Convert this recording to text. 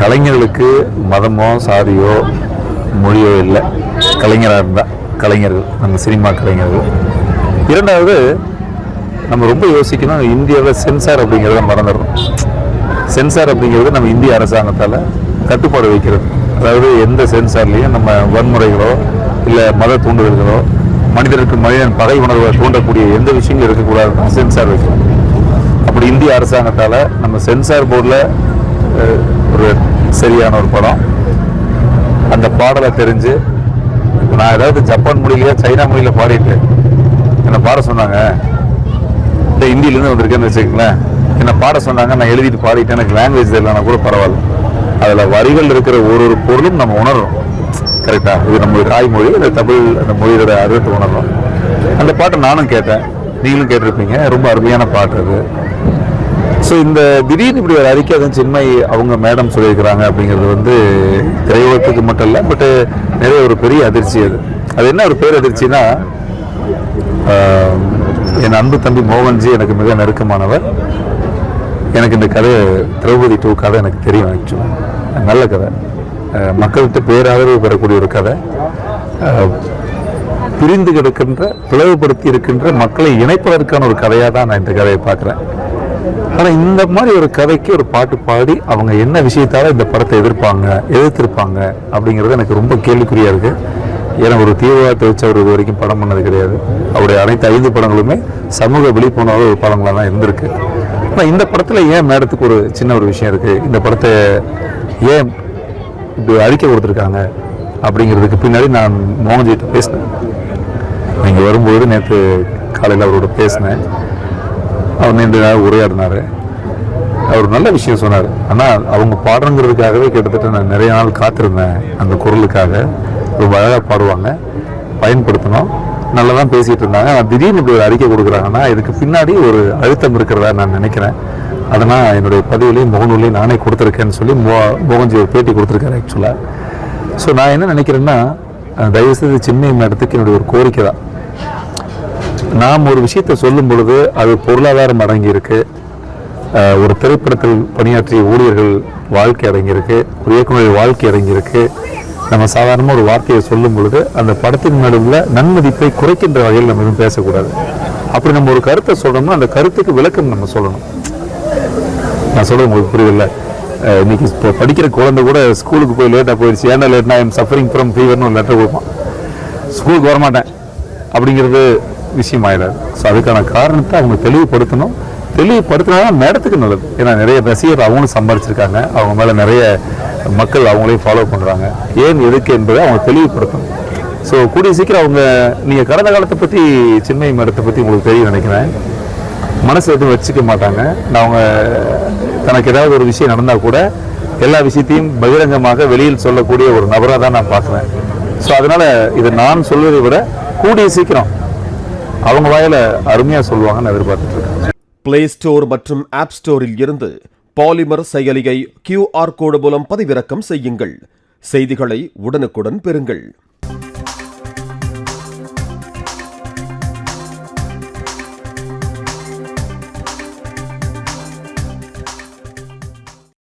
கலைஞர்களுக்கு மதமோ சாதியோ மொழியோ இல்லை. கலைஞராக இருந்தால் கலைஞர்கள் நம்ம சினிமா கலைஞர்கள். இரண்டாவது நம்ம ரொம்ப யோசிக்கணும் இந்தியாவில் சென்சார் அப்படிங்கிறத மறந்துடுறோம். சென்சார் அப்படிங்கிறது நம்ம இந்திய அரசாங்கத்தால் கட்டுப்பாடு வைக்கிறது. அதாவது எந்த சென்சார்லேயும் நம்ம வன்முறைகளோ இல்லை மத தூண்டுதல்களோ மனிதருக்கு மனிதன் பகை உணர்வை தூண்டக்கூடிய எந்த விஷயங்களும் இருக்கக்கூடாதுன்னா சென்சார் வைக்கிறோம் அப்படி இந்திய அரசாங்கத்தால் நம்ம சென்சார் போர்டில் ஒரு சரியான ஒரு படம். அந்த பாடலை தெரிஞ்சு நான் ஏதாவது ஜப்பான் மொழியிலேயே சைனா மொழியில பாடிட்டு என்னை பாட சொன்னாங்க. இந்த ஹிந்திலேருந்து வந்திருக்கேன்னு வச்சுக்கங்களேன். என்னை பாட சொன்னாங்க நான் எழுதிட்டு பாடிட்டேன். எனக்கு லாங்குவேஜ் தெரியலனா கூட பரவாயில்ல. அதில் வரிகள் இருக்கிற ஒரு ஒரு பொருளும் நம்ம உணர்றோம். கரெக்டாக இது நம்ம தாய்மொழி இந்த தமிழ் அந்த மொழியோட அறுபத்து உணர்றோம். அந்த பாட்டை நானும் கேட்டேன். நீங்களும் கேட்டிருப்பீங்க. ரொம்ப அருமையான பாட்டு அது. ஸோ இந்த திடீர்னு இப்படி ஒரு அறிக்கை அதுவும் சின்மை அவங்க மேடம் சொல்லியிருக்கிறாங்க அப்படிங்கிறது வந்து திரையுலகத்துக்கு மட்டும் இல்லை பட்டு நிறைய ஒரு பெரிய அதிர்ச்சி அது. அது என்ன ஒரு பேர் அதிர்ச்சினா என் அன்பு தம்பி மோகன்ஜி எனக்கு மிக நெருக்கமானவர். எனக்கு இந்த கதை திரௌபதி டூ கதை எனக்கு தெரியும் ஆக்சுவலாக நல்ல கதை. மக்கள்கிட்ட பேராதரவு பெறக்கூடிய ஒரு கதை. பிரிந்து கிடக்கின்ற பிளவுபடுத்தி இருக்கின்ற மக்களை இணைப்பதற்கான ஒரு கதையாக தான் நான் இந்த கதையை பார்க்குறேன். ஆனால் இந்த மாதிரி ஒரு கதைக்கு ஒரு பாட்டு பாடி அவங்க என்ன விஷயத்தால் இந்த படத்தை எதிர்ப்பாங்க எதிர்த்திருப்பாங்க அப்படிங்கிறது எனக்கு ரொம்ப கேள்விக்குறியாக இருக்குது ஏன்னா ஒரு தீவிரவாதத்தை வச்சு அவர் இது வரைக்கும் படம் பண்ணது கிடையாது. அவருடைய அனைத்து ஐந்து படங்களுமே சமூக விழிப்புணர்வு ஒரு படங்களாக தான் இருந்திருக்கு. ஆனால் இந்த படத்தில் ஏன் மேடத்துக்கு ஒரு சின்ன ஒரு விஷயம் இருக்குது இந்த படத்தை ஏன் இப்படி அறிக்கை கொடுத்துருக்காங்க அப்படிங்கிறதுக்கு பின்னாடி நான் மோகன்ஜிட்ட பேசினேன். நீங்கள் வரும்போது நேற்று காலையில் அவரோட பேசினேன். அவர் நீண்ட நேரம் உரையாடினார். அவர் நல்ல விஷயம் சொன்னார். ஆனால் அவங்க பாடுறங்கிறதுக்காகவே கிட்டத்தட்ட நான் நிறைய நாள் காத்திருந்தேன் அந்த குரலுக்காக. ரொம்ப அழகாக பாடுவாங்க. பயன்படுத்தணும். நல்லா தான் பேசிகிட்டு இருந்தாங்க. ஆனால் திடீர்னு இப்படி ஒரு அறிக்கை கொடுக்குறாங்கன்னா இதுக்கு பின்னாடி ஒரு அழுத்தம் இருக்கிறதா நான் நினைக்கிறேன். அதனால் என்னுடைய பதிவுலையும் முகநூலையும் நானே கொடுத்துருக்கேன்னு சொல்லி மோ மோகன்ஜி ஒரு பேட்டி கொடுத்துருக்காரு ஆக்சுவலாக ஸோ நான் என்ன நினைக்கிறேன்னா தயவுசெய்து சின்ன மேடத்துக்கு என்னுடைய ஒரு கோரிக்கை தான். நாம் ஒரு விஷயத்தை சொல்லும் பொழுது அது பொருளாதாரம் அடங்கியிருக்கு. ஒரு திரைப்படத்தில் பணியாற்றிய ஊழியர்கள் வாழ்க்கை அடங்கியிருக்கு. ஒரு இயக்குநரின் வாழ்க்கை அடங்கியிருக்கு. நம்ம சாதாரணமாக ஒரு வார்த்தையை சொல்லும் பொழுது அந்த படத்தின் நடுவில் நன்மதிப்பை குறைக்கின்ற வகையில் நம்ம எதுவும் பேசக்கூடாது. அப்படி நம்ம ஒரு கருத்தை சொல்கிறோம்னா அந்த கருத்துக்கு விளக்கம் நம்ம சொல்லணும். நான் சொல்றது உங்களுக்கு புரியல இன்னைக்கு இப்போ படிக்கிற குழந்தை கூட ஸ்கூலுக்கு போய் லேட்டாக போயிடுச்சு ஏன்னா லேட்னா ஐம் சஃபரிங் ஃப்ரம் ஃபீவர்னு ஒரு லெட்டர் கொடுப்பான். ஸ்கூலுக்கு வரமாட்டேன் அப்படிங்கிறது விஷயம் ஆயிடாது ஸோ அதுக்கான காரணத்தை அவங்க தெளிவுபடுத்தணும். தெளிவுபடுத்தினா மேடத்துக்கு நல்லது. ஏன்னா நிறைய ரசிகர் அவங்களும் சம்பாதிச்சிருக்காங்க அவங்க மேலே நிறைய மக்கள் அவங்களையும் ஃபாலோ பண்ணுறாங்க ஏன் எதுக்கு என்பதை அவங்க தெளிவுபடுத்தணும். ஸோ கூடிய சீக்கிரம் அவங்க நீங்கள் கடந்த காலத்தை பற்றி சின்மை மேடத்தை பற்றி உங்களுக்கு தெரியும் நினைக்கிறேன். மனசு எதுவும் வச்சுக்க மாட்டாங்க. நான் அவங்க தனக்கு ஏதாவது ஒரு விஷயம் நடந்தால் கூட எல்லா விஷயத்தையும் பகிரங்கமாக வெளியில் சொல்லக்கூடிய ஒரு நபராக தான் நான் பார்க்குறேன். ஸோ அதனால் இதை நான் சொல்வதை விட கூடிய சீக்கிரம் அவங்க வாயில அருமையாக சொல்லுவாங்கன்னு எதிர்பார்த்துட்டு பிளே ஸ்டோர் மற்றும் ஆப் ஸ்டோரில் இருந்து பாலிமர் செயலியை கியூஆர் கோடு மூலம் பதிவிறக்கம் செய்யுங்கள். செய்திகளை உடனுக்குடன் பெறுங்கள்.